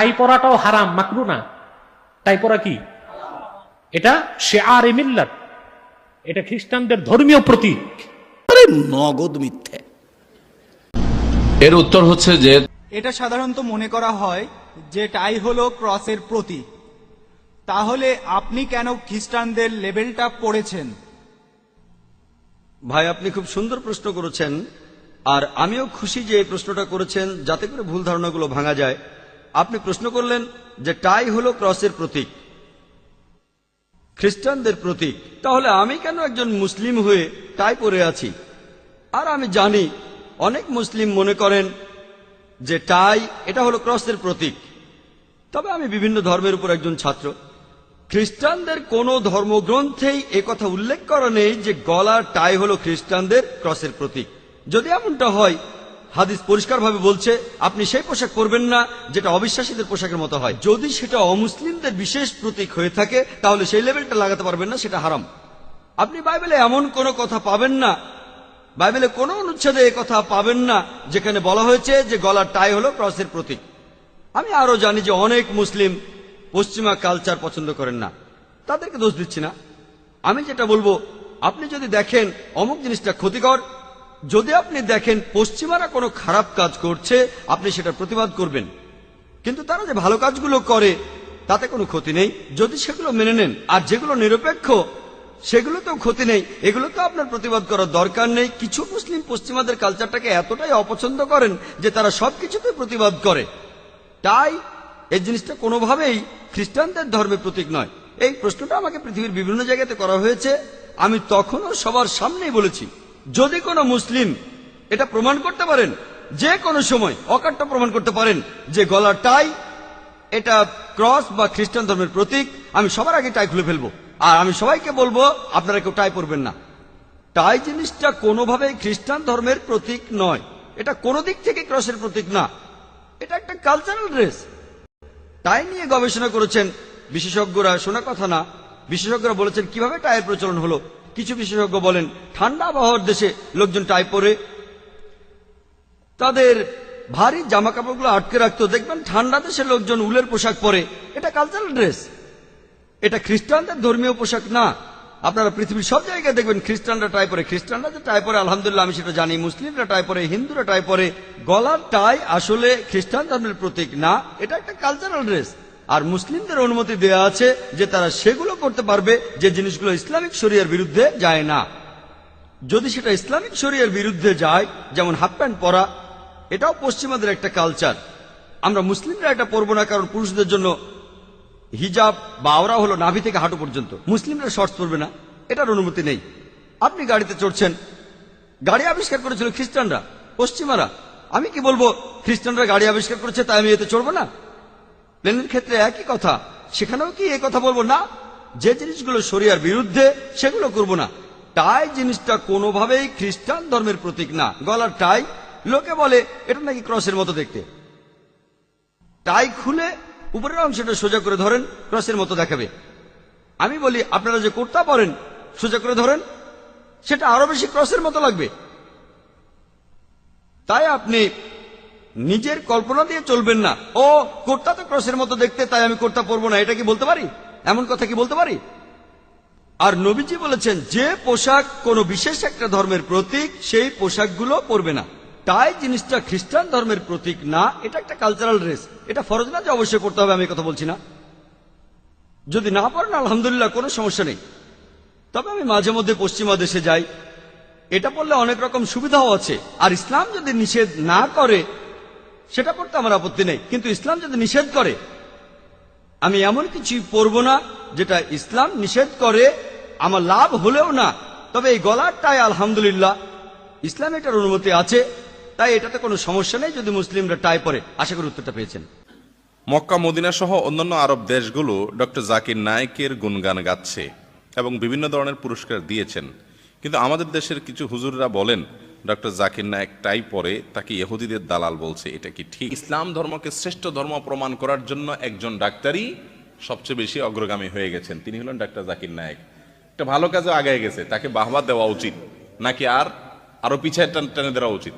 টাই পরাটাও হারাম মাকরু না। টাই পরা কি? এটা শেয়ার মিল্লাত। এটা খ্রিস্টানদের ধর্মীয় প্রতীক। আরে নগদ মিথ্যে। এর উত্তর হচ্ছে যে এটা সাধারণত মনে করা হয় যে টাই হলো ক্রসের প্রতীক। তাহলে আপনি কেন খ্রিস্টানদের লেবেলটা পড়েছেন? ভাই আপনি খুব সুন্দর প্রশ্ন করেছেন আর আমিও খুশি যে এই প্রশ্নটা করেছেন যাতে করে ভুল ধারণাগুলো ভাঙা যায়। আপনি প্রশ্ন করলেন যে টাই হলো ক্রসের প্রতীক, খ্রিস্টানদের প্রতীক। তাহলে আমি কেন একজন মুসলিম হয়ে টাই পরে আছি? আর আমি জানি অনেক মুসলিম মনে করেন যে টাই এটা হলো ক্রসের প্রতীক। তবে আমি বিভিন্ন ধর্মের উপর একজন ছাত্র। খ্রিস্টানদের কোন ধর্মগ্রন্থেই কথা উল্লেখ করা নেই যে গলার টাই হলো খ্রিস্টানদের ক্রসের প্রতীক। যদি এমনটা হয় হাদিস পরিষ্কারভাবে বলছে, আপনি সেই পোশাক পরবেন না যেটা অবিশ্বাসীদের পোশাকের মতো হয়। যদি সেটা অমুসলিমদের বিশেষ প্রতীক হয়ে থাকে, তাহলে সেই লেভেলটা লাগাতে পারবেন না, সেটা হারাম। আপনি বাইবেলে এমন কোনো কথা পাবেন না, বাইবেলে কোনো অনুচ্ছেদে এ কথা পাবেন না, যেখানে বলা হয়েছে যে গলার টাই হলো ক্রসের প্রতীক। আমি আরও জানি যে অনেক মুসলিম পশ্চিমা কালচার পছন্দ করেন না। তাদেরকে দোষ দিচ্ছি না। আমি যেটা বলব, আপনি যদি দেখেন অমুক জিনিসটা ক্ষতিকর যদি আপনি দেখেন পশ্চিমারা কোনো খারাপ কাজ করছে, আপনি সেটা প্রতিবাদ করবেন। কিন্তু তারা যে ভালো কাজগুলো করে, তাতে কোনো ক্ষতি নেই। যদি সেগুলো মেনে নেন, আর যেগুলো নিরপেক্ষ, সেগুলোতেও ক্ষতি নেই। এগুলো তো আপনার প্রতিবাদ করার দরকার নেই। কিছু মুসলিম পশ্চিমাদের কালচারটাকে এতটাই অপছন্দ করেন যে তারা সবকিছুতে প্রতিবাদ করে। তাই এই জিনিসটা কোনোভাবেই খ্রিস্টানদের ধর্মের প্রতীক নয়। এই প্রশ্নটা আমাকে পৃথিবীর বিভিন্ন জায়গাতে করা হয়েছে। আমি তখনও সবার সামনেই বলেছি। যদি কোনো মুসলিম এটা প্রমাণ করতে পারেন, যে কোনো সময় অকাট্য প্রমাণ করতে পারেন যে গলার টাই এটা ক্রস বা খ্রিস্টান ধর্মের প্রতীক, আমি সবার আগে টাই খুলে ফেলব। আর আমি সবাইকে বলব, আপনারা কেউ টাই পরবেন না। টাই জিনিসটা কোনোভাবেই খ্রিস্টান ধর্মের প্রতীক নয়। এটা কোনো দিক থেকে ক্রসের প্রতীক না। এটা একটা কালচারাল ড্রেস টাই নিয়ে গবেষণা করেছেন বিশেষজ্ঞরা, শোনা কথা না। বিশেষজ্ঞরা বলেছেন, কীভাবে টাইয়ের প্রচলন হলো? কিছু বিশেষজ্ঞ বলেন, ঠান্ডা আবহাওয়ার দেশে লোকজন টাই পরে। তাদের ভারী জামা কাপড়গুলো আটকে রাখতো দেখবেন ঠান্ডা দেশের লোকজন উলের পোশাক পরে। এটা কালচারাল ড্রেস এটা খ্রিস্টানদের ধর্মীয় পোশাক না। আপনারা পৃথিবীর সব জায়গায় দেখবেন খ্রিস্টানরা টাই পরে। খ্রিস্টানরা যে টাই পরে, আলহামদুলিল্লাহ আমি সেটা জানি। মুসলিমরা টাই পরে, হিন্দুরা টাই পরে। গলার টাই আসলে খ্রিস্টান ধর্মের প্রতীক না। এটা একটা কালচারাল ড্রেস আর মুসলিমদের অনুমতি দেয়া আছে যে তারা সেগুলো করতে পারবে যে জিনিসগুলো ইসলামিক শরিয়ার বিরুদ্ধে যায় না। যদি সেটা ইসলামিক শরিয়ার বিরুদ্ধে যায়, যেমন হাফ প্যান্ট পরা, এটাও পশ্চিমাদের একটা কালচার আমরা মুসলিমরা এটা পরবো না, কারণ পুরুষদের জন্য হিজাব বা আওরা হলো নাভি থেকে হাঁটু পর্যন্ত। মুসলিমরা শর্টস পরবে না, এটার অনুমতি নেই। আপনি গাড়িতে চড়ছেন, গাড়ি আবিষ্কার করেছিল খ্রিস্টানরা, পশ্চিমারা। আমি কি বলব, খ্রিস্টানরা গাড়ি আবিষ্কার করেছে, তাই আমি এতে চড়বো না? প্লেনের ক্ষেত্রে একই কথা। সেখানেও কি এই কথা বলব? না। যে জিনিসগুলো শরিয়ার বিরুদ্ধে, সেগুলো করব না। টাই জিনিসটা কোনোভাবেই খ্রিস্টান ধর্মের প্রতীক না। গলার টাই। লোকে বলে, এটা নাকি ক্রসের মতো দেখতে। টাই খুলে উপরের অংশটা সোজা করে ধরেন, ক্রসের মতো দেখাবে। আমি বলি, আপনারা যে কোর্তা পরেন, সোজা করে ধরেন। সেটা আরও বেশি ক্রসের মতো লাগবে। তাই আপনি নিজের কল্পনা দিয়ে চলবেন না। ও কোর্তা তো ক্রসের মতো দেখতে, তাই আমি কোর্তা পরবো না। এটা কি বলতে পারি? এমন কথা কি বলতে পারি? আর নবীজি বলেছেন, যে পোশাক কোনো বিশেষ একটা ধর্মের প্রতীক, সেই পোশাকগুলো পরবে না। তাই জিনিসটা খ্রিস্টান ধর্মের প্রতীক না, এটা একটা কালচারাল ড্রেস এটা ফরজ না যে অবশ্যই পড়তে হবে, আমি কথা বলছি না। যদি না পারেন আলহামদুলিল্লাহ, কোনো সমস্যা নেই। তবে আমি মাঝে মধ্যে পশ্চিমা দেশে যাই। এটা পড়লে অনেক রকম সুবিধাও আছে। আর ইসলাম যদি নিষেধ না করে সেটা পড়তে আমার আপত্তি নেই। কিন্তু ইসলাম যদি নিষেধ করে, আমি এমন কিছু পরব না যেটা ইসলাম নিষেধ করে, আমার লাভ হলেও না। তবে এই গলারটাই আলহামদুলিল্লাহ, ইসলাম এটার অনুমতি আছে, তাই এটাতে কোনো সমস্যা নেই যদি মুসলিমরা টাই পরে। আশা করি উত্তরটা পেয়েছেন। মক্কা মদিনা সহ অন্যান্য আরব দেশগুলো ডক্টর জাকির নায়েকের গুণগান গাচ্ছে এবং বিভিন্ন ধরনের পুরস্কার দিয়েছেন। কিন্তু আমাদের দেশের কিছু হুজুররা বলেন ডক্টর জাকির নায়ক টাই পরে তাকে ইহুদিদের দালাল বলছে, এটা কি ঠিক? ইসলাম ধর্মকে শ্রেষ্ঠ ধর্ম প্রমাণ করার জন্য একজন ডাক্তারই সবচেয়ে বেশি অগ্রগামী হয়ে গেছেন। তিনি হলেন ডাক্তার জাকির নায়েক একটা ভালো কাজে আগায় গেছে, তাকে বাহবা দেওয়া উচিত, নাকি আর আরও পিছিয়ে টান- দেওয়া উচিত?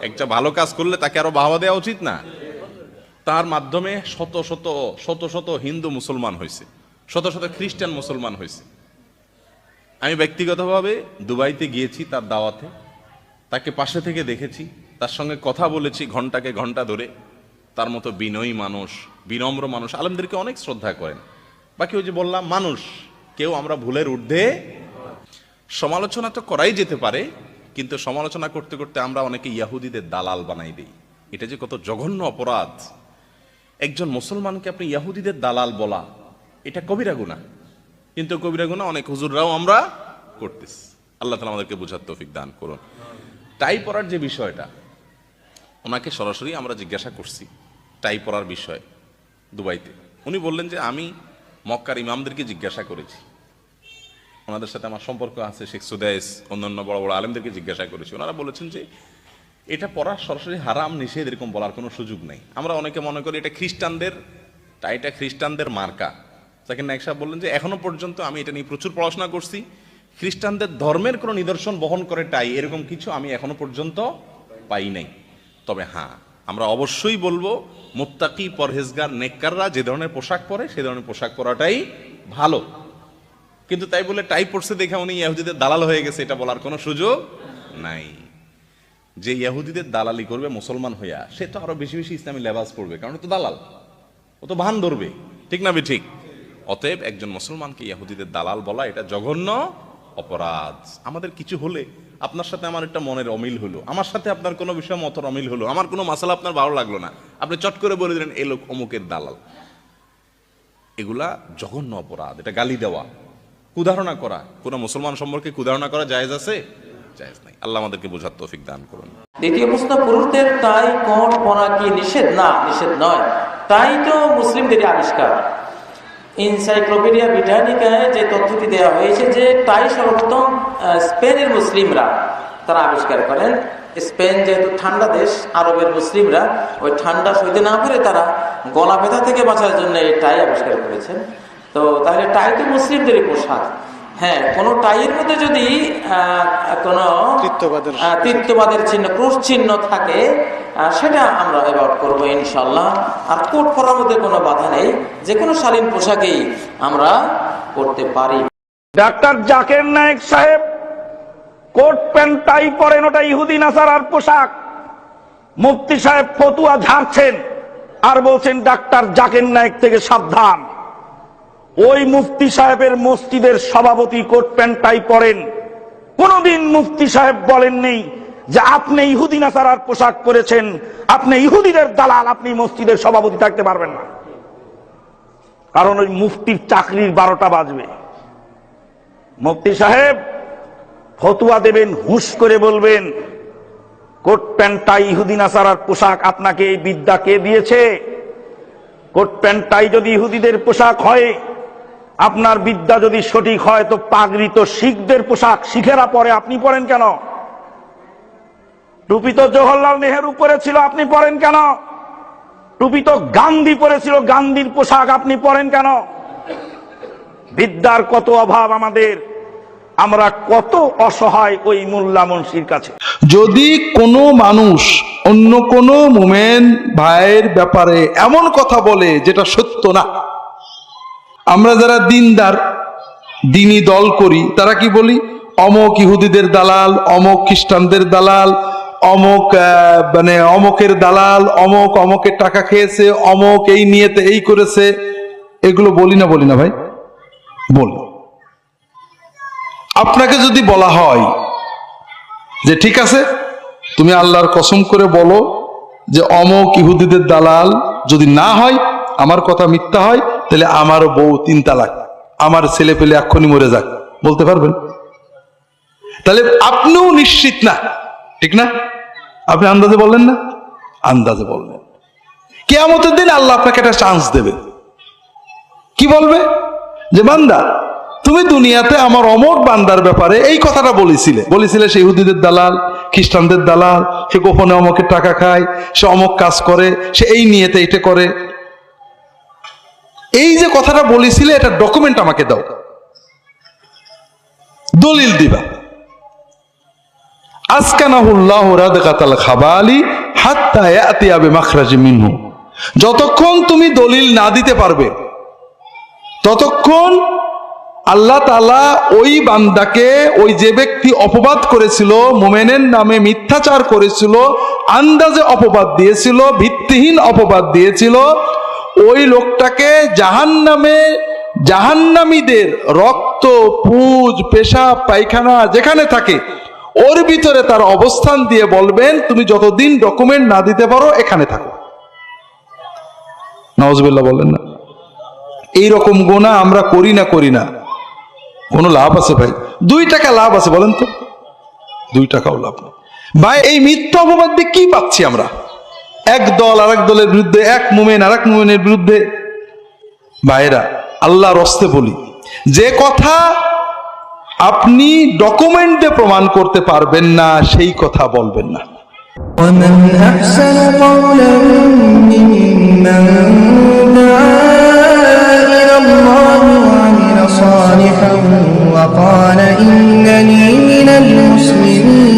একটা ভালো কাজ করলে তাকে আরও বাহবা দেওয়া উচিত না? তার মাধ্যমে শত শত শত শত হিন্দু মুসলমান হয়েছে, শত শত খ্রিস্টান মুসলমান হয়েছে। আমি ব্যক্তিগতভাবে দুবাইতে গিয়েছি তার দাওয়াতে। তাকে পাশে থেকে দেখেছি। তার সঙ্গে কথা বলেছি ঘন্টাকে ঘণ্টা ধরে। তার মতো বিনয়ী মানুষ, বিনম্র মানুষ, আলমদেরকে অনেক শ্রদ্ধা করেন। বাকি ওই যে বললাম, মানুষ, কেউ আমরা ভুলের ঊর্ধ্বে সমালোচনা তো করাই যেতে পারে, কিন্তু সমালোচনা করতে করতে আমরা অনেকে ইয়াহুদিদের দালাল বানাই দিই। এটা যে কত জঘন্য অপরাধ। একজন মুসলমানকে আপনি ইয়াহুদিদের দালাল বলা, এটা কবিরা গুণা কিন্তু কবিরা গুণা অনেক হুজুররাও আমরা করতেছি। আল্লাহ তালা আমাদেরকে বোঝার তৌফিক দান করুন। টাই পড়ার যে বিষয়টা। ওনাকে সরাসরি আমরা জিজ্ঞাসা করছি টাই পড়ার বিষয় দুবাইতে। উনি বললেন যে, আমি মক্কার ইমামদেরকে জিজ্ঞাসা করেছি। ওনাদের সাথে আমার সম্পর্ক আছে, শেখ সুদাইস, অন্যান্য বড় বড় আলেমদেরকে জিজ্ঞাসা করেছি। ওনারা বলেছেন যে, এটা পড়া সরাসরি হারাম, নিষেধ এরকম বলার কোনো সুযোগ নেই। আমরা অনেকে মনে করি এটা খ্রিস্টানদের টাইটা খ্রিস্টানদের মার্কা। জাকির নায়ক সাহেব বললেন যে, এখনও পর্যন্ত আমি এটা নিয়ে প্রচুর পড়াশোনা করছি। খ্রিস্টানদের ধর্মের কোনো নিদর্শন বহন করে টাই এরকম কিছু আমি এখনও পর্যন্ত পাই নাই। তবে হ্যাঁ আমরা অবশ্যই বলব, মুত্তাকি পরহেজগার, নেককাররা যে ধরনের পোশাক পরে, সে ধরনের পোশাক পরাটাই ভালো। কিন্তু তাই বলে টাই পড়ছে দেখে উনি ইয়াহুদিদের দালাল হয়ে গেছে, এটা বলার কোনো সুযোগ নাই। যে ইয়াহুদিদের দালালি করবে, মুসলমান হইয়া, সে তো আরও বেশি বেশি ইসলামী লেবাস পড়বে, কারণ তো দালাল। ও তো ভান ধরবে, ঠিক না বে ঠিক? অতএব একজন মুসলমানকে ইয়াহুদিদের দালাল বলা, এটা জঘন্য অপরাধ। আমাদের কিছু হলে আপনার সাথে আমার একটা মনের অমিল হলো। আমার সাথে আপনার কোনো বিষয় মতের অমিল হলো। আমার কোনো মাসালা আপনার ভালো লাগল না। আপনি চট করে বলে দিলেন এ লোক অমুকের দালাল। এগুলা জঘন্য অপরাধ। এটা গালি দেওয়া। কুধারণা করা। কোনো মুসলমান সম্পর্কে কুধারণা করা জায়েজ আছে? জায়েজ নাই। আল্লাহ আমাদেরকে বোঝার তৌফিক দান করুন। দ্বিতীয় প্রশ্ন পুরুষদের টাই কোট পরা কি নিষেধ? না নিষেধ নয়। টাই তো মুসলিমদেরই আবিষ্কার। ইনসাইক্লোপিডিয়া ব্রিটানিকায় যে তথ্যটি দেওয়া হয়েছে যে তাই সর্বপ্রথম স্পেনের মুসলিমরা, তারা আবিষ্কার করেন। স্পেন যেহেতু ঠান্ডা দেশ, আরবের মুসলিমরা, ওই ঠান্ডা সইতে না পেরে তারা গলা ব্যথা থেকে বাঁচার জন্য এই টাই আবিষ্কার করেছেন। তো তাহলে টাই তো মুসলিমদেরই পোশাক। হ্যাঁ কোনো টাইয়ের মধ্যে যদি কোনো তৃত্ববাদের চিহ্ন ক্রুশ চিহ্ন থাকে সেটা আমরা অ্যাভয়েড করব ইনশাল্লাহ আর কোট পরার মধ্যে কোনো বাধা নেই যে কোনো শালীন পোশাকেই আমরা করতে পারি। ডাক্তার জাকের নায়েক সাহেব কোট প্যান্ট টাই পরেন ওটা ইহুদিন ইহুদি নাসারার পোশাক। মুফতি সাহেব ফতুয়া ঝাড়ছেন আর বলছেন ডাক্তার জাকের নায়েক থেকে সাবধান। ওই মুফতি সাহেবের মসজিদের সভাপতি কোট প্যান্ট টাই পরেন। কোনদিন মুফতি সাহেব বলেননি যে আপনি ইহুদি নাসারার পোশাক পরেছেন, আপনি ইহুদিদের দালাল, আপনি মসজিদের সভাপতি থাকতে পারবেন না। কারণ ওই মুফতির চাকরির বারোটা বাজবে। মুফতি সাহেব ফতুয়া দেবেন, হুঁশ করে বলবেন কোট প্যান্ট টাই ইহুদি নাসারার পোশাক, আপনাকে এই বিদ্যা কে দিয়েছে? কোট প্যান্ট টাই যদি ইহুদিদের পোশাক হয় আপনার বিদ্যা যদি সঠিক হয়, তো পাগড়ি তো শিখদের পোশাক। শিখেরা পরে, আপনি পরেন কেন? টুপি তো জওহরলাল নেহেরু পরেছিল, আপনি পরেন কেন? টুপি তো গান্ধী পরেছিল, গান্ধীর পোশাক, আপনি পরেন কেন? বিদ্যার কত অভাব আমাদের। আমরা কত অসহায় ওই মোল্লা মুন্সির কাছে। যদি কোনো মানুষ অন্য কোনো মোমেন ভাইয়ের ব্যাপারে এমন কথা বলে, যেটা সত্য না আমরা যারা দিনদার দিনী দল করি, তারা কি বলি? অমক ইহুদিদের দালাল, অমক খ্রিস্টানদের দালাল, অমক মানে অমকের দালাল, অমক অমকের টাকা খেয়েছে, অমক এই নিয়েতে এই করেছে। এগুলো বলি না বলি না ভাই। বলি। আপনাকে যদি বলা হয় যে ঠিক আছে, তুমি আল্লাহর কসম করে বলো যে অমক ইহুদিদের দালাল যদি না হয়, আমার কথা মিথ্যা হয় তাহলে আমার বউ তিন তালাক, আমার ছেলে পেলে এক্ষুনি মরে যাক। বলতে পারবেন? তাহলে আপনিও নিশ্চিত না, ঠিক না? আপনি আন্দাজে বললেন না? আন্দাজে বললেন। কেয়ামতের দিন আল্লাহ আপনাকে একটা চান্স দেবে। কি বলবে? যে, বান্দা, তুমি দুনিয়াতে আমার অমর বান্দার ব্যাপারে এই কথাটা বলেছিলে। বলেছিলে সে ইহুদিদের দালাল, খ্রিস্টানদের দালাল, সে গোপনে অমকের টাকা খায়, সে অমক কাজ করে, সে এই নিয়েতে এটা করে। এই যে কথাটা বলেছিলে, এটা ডকুমেন্ট আমাকে দাও। দলিল দিবা। আসকানাহুল্লাহ রাদকাতাল খাবালি হাত্তা ইয়াতিয়া বিমাখরাজি মিনহু। যতক্ষণ তুমি দলিল না দিতে পারবে, ততক্ষণ আল্লাহ তালা ওই বান্দাকে, ওই যে ব্যক্তি অপবাদ করেছিল, মোমেনের নামে মিথ্যাচার করেছিল, আন্দাজে অপবাদ দিয়েছিল, ভিত্তিহীন অপবাদ দিয়েছিল ওই লোকটাকে জাহান নামে জাহান্নামীদের রক্ত, পুজ, পেশাব, পায়খানা যেখানে থাকে, ওর ভিতরে তার অবস্থান দিয়ে বলবেন, তুমি যতদিন ডকুমেন্ট না দিতে পারো, এখানে থাকো। নওয়াজবিল্লাহ বলেন না। এইরকম গোনা আমরা করি না করি না। কোনো লাভ আছে ভাই? দুই টাকা লাভ আছে, বলেন তো। দুই টাকাও লাভ। ভাই, এই মিথ্যা অপবাদ দিয়ে কি পাচ্ছি আমরা? এক দল আর দলের বিরুদ্ধে, এক মুমেন আর এক মুমেনের বিরুদ্ধে। ভাইরা আল্লাহ রস্তে বলি, যে কথা আপনি ডকুমেন্টে প্রমাণ করতে পারবেন না, সেই কথা বলবেন না। صالحا وقال إنني من المسلمين